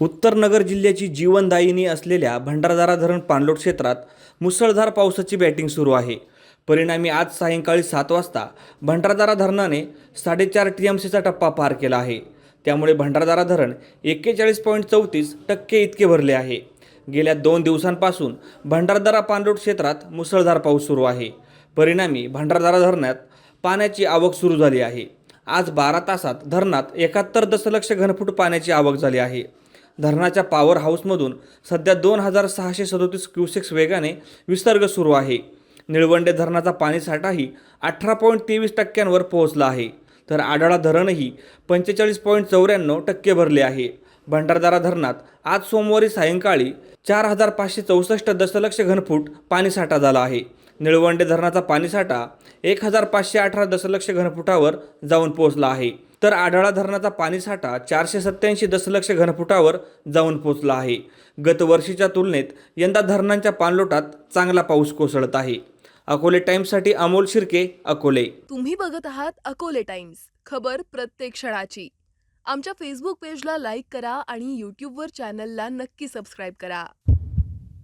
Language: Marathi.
उत्तर नगर जिल्ह्याची जीवनदायिनी असलेल्या भंडारदारा धरण पाणलोट क्षेत्रात मुसळधार पावसाची बॅटिंग सुरू आहे. परिणामी आज सायंकाळी सात वाजता भंडारदारा धरणाने साडेचार टी एम सीचा टप्पा पार केला आहे. त्यामुळे भंडारदारा धरण एक्केचाळीस पॉईंट चौतीस टक्के इतके भरले आहे. गेल्या दोन दिवसांपासून भंडारदारा पाणलोट क्षेत्रात मुसळधार पाऊस सुरू आहे. परिणामी भंडारदारा धरणात पाण्याची आवक सुरू झाली आहे. आज बारा तासात धरणात एकाहत्तर दशलक्ष घनफूट पाण्याची आवक झाली आहे. धरणाच्या पॉवर हाऊसमधून सध्या दोन हजार सहाशे सदोतीस क्युसेक्स वेगाने विसर्ग सुरू आहे. निळवंडे धरणाचा पाणीसाठाही अठरा पॉईंट तेवीस टक्क्यांवर पोहोचला आहे. तर आढळा धरणही पंचेचाळीस पॉईंट चौऱ्याण्णव टक्के भरले आहे. भंडारदारा धरणात आज सोमवारी सायंकाळी चार हजार पाचशे चौसष्ट दशलक्ष घनफूट पाणीसाठा झाला आहे. निळवंडे धरणाचा पाणीसाठा एक हजार पाचशे अठरा दशलक्ष घनफुटावर जाऊन पोहोचला आहे. तर आढळा धरणाचा पाणीसाठा चारशे सत्त्याऐंशी दशलक्ष घनफुटावर जाऊन पोचला आहे. गतवर्षीच्या तुलनेत यंदा धरणांच्या पाणलोटात चांगला पाऊस कोसळत आहे. अकोले टाइम्ससाठी अमोल शिर्के अकोले. तुम्ही बघत आहात अकोले टाइम्स. खबर प्रत्येक क्षणाची. आमच्या फेसबुक पेजला लाईक करा आणि यूट्यूबवर चॅनलला नक्की सबस्क्राईब करा.